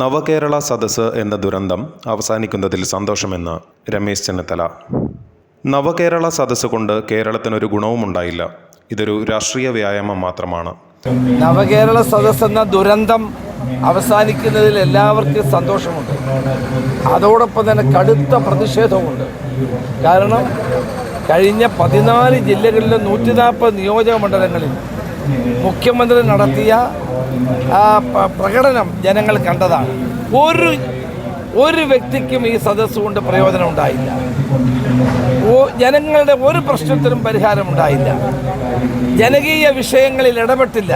നവകേരള സദസ്സ് എന്ന ദുരന്തം അവസാനിക്കുന്നതിൽ സന്തോഷമെന്ന് രമേശ് ചെന്നിത്തല. നവകേരള സദസ്സ് കൊണ്ട് കേരളത്തിനൊരു ഗുണവുമുണ്ടായില്ല ഇതൊരു രാഷ്ട്രീയ വ്യായാമം മാത്രമാണ്. നവകേരള സദസ് എന്ന ദുരന്തം അവസാനിക്കുന്നതിൽ എല്ലാവർക്കും സന്തോഷമുണ്ട്. അതോടൊപ്പം തന്നെ കടുത്ത പ്രതിഷേധവുമുണ്ട്. കാരണം കഴിഞ്ഞ പതിനാല് ജില്ലകളിലെ നൂറ്റി നാൽപ്പത് നിയോജക മണ്ഡലങ്ങളിൽ മുഖ്യമന്ത്രി നടത്തിയ പ്രകടനം ജനങ്ങൾ കണ്ടതാണ്. ഒരു ഒരു വ്യക്തിക്കും ഈ സദസ് കൊണ്ട് പ്രയോജനം ഉണ്ടായില്ല. ജനങ്ങളുടെ ഒരു പ്രശ്നത്തിനും പരിഹാരം ഉണ്ടായില്ല. ജനകീയ വിഷയങ്ങളിൽ ഇടപെട്ടില്ല.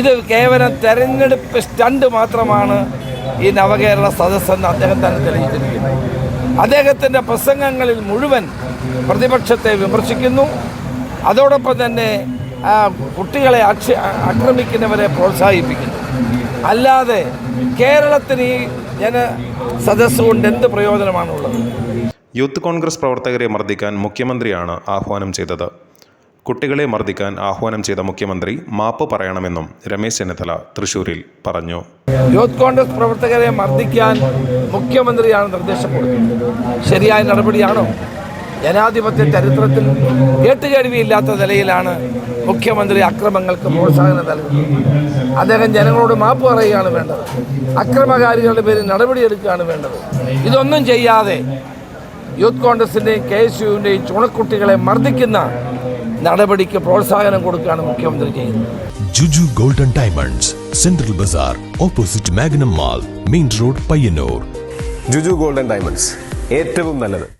ഇത് കേവലം തെരഞ്ഞെടുപ്പ് സ്റ്റണ്ട് മാത്രമാണ് ഈ നവകേരള സദസ്സെന്ന് അദ്ദേഹം തന്നെ തെളിയിച്ചിരിക്കുന്നു. അദ്ദേഹത്തിന്റെ പ്രസംഗങ്ങളിൽ മുഴുവൻ പ്രതിപക്ഷത്തെ വിമർശിക്കുന്നു. അതോടൊപ്പം തന്നെ കുട്ടികളെ അക്ഷ ആക്രമിക്കുന്നവരെ പ്രോത്സാഹിപ്പിക്കുന്നു. അല്ലാതെ കേരളത്തിന് ഈ ജന സദസ് കൊണ്ട് എന്ത് പ്രയോജനമാണുള്ളത്? യൂത്ത് കോൺഗ്രസ് പ്രവർത്തകരെ മർദ്ദിക്കാൻ മുഖ്യമന്ത്രിയാണ് ആഹ്വാനം ചെയ്തത്. കുട്ടികളെ മർദ്ദിക്കാൻ ആഹ്വാനം ചെയ്ത മുഖ്യമന്ത്രി മാപ്പ് പറയണമെന്നും രമേശ് ചെന്നിത്തല തൃശൂരിൽ പറഞ്ഞു. യൂത്ത് കോൺഗ്രസ് പ്രവർത്തകരെ മർദ്ദിക്കാൻ മുഖ്യമന്ത്രിയാണ് നിർദ്ദേശം കൊടുത്തത് ശരിയായ നടപടിയാണോ? ജനാധിപത്യ ചരിത്രത്തിൽ കേട്ടുകേൾവിയില്ലാത്ത നിലയിലാണ് മുഖ്യമന്ത്രി അക്രമങ്ങൾക്ക് പ്രോത്സാഹനം നൽകുന്നത്. അദ്ദേഹം ജനങ്ങളോട് മാപ്പ് പറയുകയാണ് വേണ്ടത്. അക്രമകാരികളുടെ പേരിൽ നടപടിയെടുക്കുകയാണ് വേണ്ടത്. ഇതൊന്നും ചെയ്യാതെ യൂത്ത് കോൺഗ്രസിന്റെയും കെ എസ് യുവിന്റെയും ചുണക്കുട്ടികളെ മർദ്ദിക്കുന്ന നടപടിക്ക് പ്രോത്സാഹനം കൊടുക്കുകയാണ് മുഖ്യമന്ത്രി ചെയ്യുന്നത്. Juju golden diamonds central bazaar opposite Magnum mall main road Payyanur. Juju golden diamonds ഏറ്റവും നല്ലത്.